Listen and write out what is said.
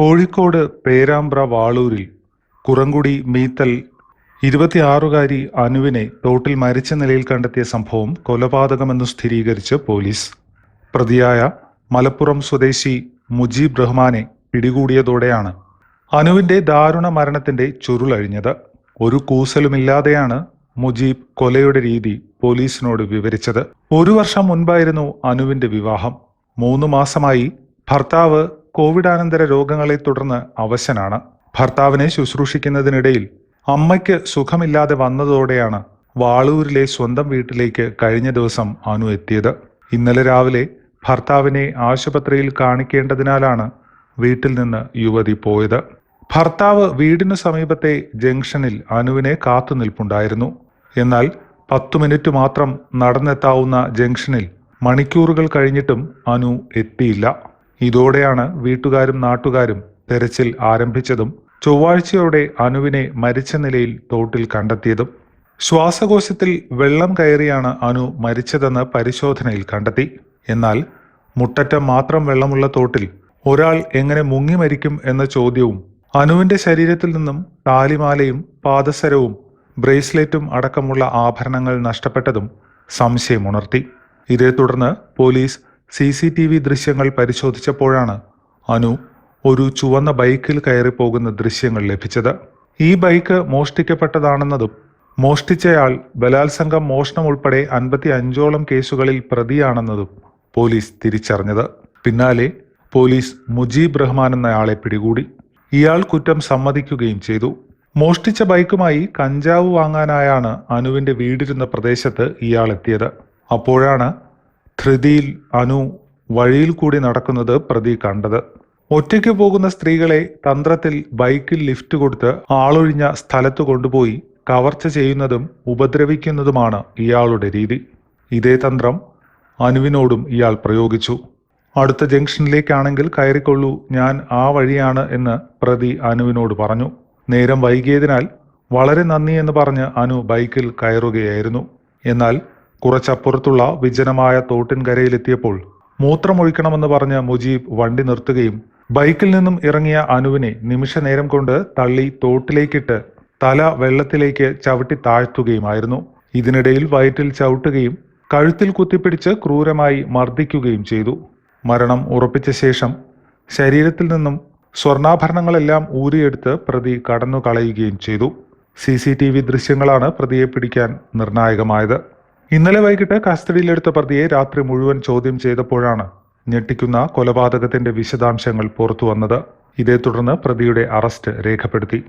കോഴിക്കോട് പേരാമ്പ്ര വാളൂരിൽ കുറങ്കുടി മീത്തൽ ഇരുപത്തിയാറുകാരി അനുവിനെ തോട്ടിൽ മരിച്ച നിലയിൽ കണ്ടെത്തിയ സംഭവം കൊലപാതകമെന്ന് സ്ഥിരീകരിച്ച് പോലീസ്. പ്രതിയായ മലപ്പുറം സ്വദേശി മുജീബ് റഹ്മാനെ പിടികൂടിയതോടെയാണ് അനുവിന്റെ ദാരുണ മരണത്തിന്റെ ചുരുളഴിഞ്ഞത് ഒരു കൂസലുമില്ലാതെയാണ് മുജീബ് കൊലയുടെ രീതി പോലീസിനോട് വിവരിച്ചത്. ഒരു വർഷം മുൻപായിരുന്നു അനുവിന്റെ വിവാഹം. മൂന്ന് മാസമായി ഭർത്താവ് കോവിഡാനന്തര രോഗങ്ങളെ തുടർന്ന് അവശനാണ്. ഭർത്താവിനെ ശുശ്രൂഷിക്കുന്നതിനിടയിൽ അമ്മയ്ക്ക് സുഖമില്ലാതെ വന്നതോടെയാണ് വാളൂരിലെ സ്വന്തം വീട്ടിലേക്ക് കഴിഞ്ഞ ദിവസം അനു എത്തിയത്. ഇന്നലെ രാവിലെ ഭർത്താവിനെ ആശുപത്രിയിൽ കാണിക്കേണ്ടതിനാലാണ് വീട്ടിൽ നിന്ന് യുവതി പോയത്. ഭർത്താവ് വീടിനു സമീപത്തെ ജംഗ്ഷനിൽ അനുവിനെ കാത്തുനിൽപ്പുണ്ടായിരുന്നു എന്നാൽ പത്തു മിനിറ്റ് മാത്രം നടന്നെത്താവുന്ന ജംഗ്ഷനിൽ മണിക്കൂറുകൾ കഴിഞ്ഞിട്ടും അനു എത്തിയില്ല. ഇതോടെയാണ് വീട്ടുകാരും നാട്ടുകാരും തെരച്ചിൽ ആരംഭിച്ചതും ചൊവ്വാഴ്ചയോടെ അനുവിനെ മരിച്ച നിലയിൽ തോട്ടിൽ കണ്ടെത്തിയതും. ശ്വാസകോശത്തിൽ വെള്ളം കയറിയാണ് അനു മരിച്ചതെന്ന് പരിശോധനയിൽ കണ്ടെത്തി. എന്നാൽ മുട്ടറ്റം മാത്രം വെള്ളമുള്ള തോട്ടിൽ ഒരാൾ എങ്ങനെ മുങ്ങി മരിക്കും എന്ന ചോദ്യവും അനുവിന്റെ ശരീരത്തിൽ നിന്നും താലിമാലയും പാദസരവും ബ്രേസ്ലെറ്റും അടക്കമുള്ള ആഭരണങ്ങൾ നഷ്ടപ്പെട്ടതും സംശയമുണർത്തി. ഇതേ തുടർന്ന് police C C T V ദൃശ്യങ്ങൾ പരിശോധിച്ചപ്പോഴാണ് അനു ഒരു ചുവന്ന ബൈക്കിൽ കയറി പോകുന്ന ദൃശ്യങ്ങൾ ലഭിച്ചത്. ഈ ബൈക്ക് മോഷ്ടിക്കപ്പെട്ടതാണെന്നതും മോഷ്ടിച്ചയാൾ ബലാത്സംഗം മോഷണം ഉൾപ്പെടെ അൻപത്തി അഞ്ചോളം കേസുകളിൽ പ്രതിയാണെന്നതും പോലീസ് തിരിച്ചറിഞ്ഞത്. പിന്നാലെ പോലീസ് മുജീബ് റഹ്മാൻ എന്നയാളെ പിടികൂടി. ഇയാൾ കുറ്റം സമ്മതിക്കുകയും ചെയ്തു. മോഷ്ടിച്ച ബൈക്കുമായി കഞ്ചാവ് വാങ്ങാനായാണ് അനുവിന്റെ വീടിരുന്ന പ്രദേശത്ത് ഇയാൾ എത്തിയത്. അപ്പോഴാണ് ധൃതിയിൽ അനു വഴിയിൽ കൂടി നടക്കുന്നത് പ്രതി കണ്ടത്. ഒറ്റയ്ക്ക് പോകുന്ന സ്ത്രീകളെ തന്ത്രത്തിൽ ബൈക്കിൽ ലിഫ്റ്റ് കൊടുത്ത് ആളൊഴിഞ്ഞ സ്ഥലത്ത് കൊണ്ടുപോയി കവർച്ച ചെയ്യുന്നതും ഉപദ്രവിക്കുന്നതുമാണ് ഇയാളുടെ രീതി. ഇതേ തന്ത്രം അനുവിനോടും ഇയാൾ പ്രയോഗിച്ചു. അടുത്ത ജംഗ്ഷനിലേക്കാണെങ്കിൽ കയറിക്കൊള്ളൂ ഞാൻ ആ വഴിയാണ് എന്ന് പ്രതി അനുവിനോട് പറഞ്ഞു. നേരം വൈകിയതിനാൽ വളരെ നന്ദി എന്ന് പറഞ്ഞ് അനു ബൈക്കിൽ കയറുകയായിരുന്നു. എന്നാൽ കുറച്ചപ്പുറത്തുള്ള വിജനമായ തോട്ടിൻകരയിലെത്തിയപ്പോൾ മൂത്രമൊഴിക്കണമെന്ന് പറഞ്ഞ് മുജീബ് വണ്ടി നിർത്തുകയും ബൈക്കിൽ നിന്നും ഇറങ്ങിയ അനുവിനെ നിമിഷനേരം കൊണ്ട് തള്ളി തോട്ടിലേക്കിട്ട് തല വെള്ളത്തിലേക്ക് ചവിട്ടി താഴ്ത്തുകയുമായിരുന്നു. ഇതിനിടയിൽ വയറ്റിൽ ചവിട്ടുകയും കഴുത്തിൽ കുത്തിപ്പിടിച്ച് ക്രൂരമായി മർദ്ദിക്കുകയും ചെയ്തു. മരണം ഉറപ്പിച്ച ശേഷം ശരീരത്തിൽ നിന്നും സ്വർണാഭരണങ്ങളെല്ലാം ഊരിയെടുത്ത് പ്രതി കടന്നു കളയുകയും ചെയ്തു. സി സി ടി വി ദൃശ്യങ്ങളാണ് പ്രതിയെ പിടിക്കാൻ നിർണായകമായത്. ഇന്നലെ വൈകിട്ട് കസ്റ്റഡിയിലെടുത്ത പ്രതിയെ രാത്രി മുഴുവൻ ചോദ്യം ചെയ്തപ്പോഴാണ് ഞെട്ടിക്കുന്ന കൊലപാതകത്തിന്റെ വിശദാംശങ്ങൾ പുറത്തു വന്നത് ഇതേ തുടർന്ന് പ്രതിയുടെ അറസ്റ്റ് രേഖപ്പെടുത്തി.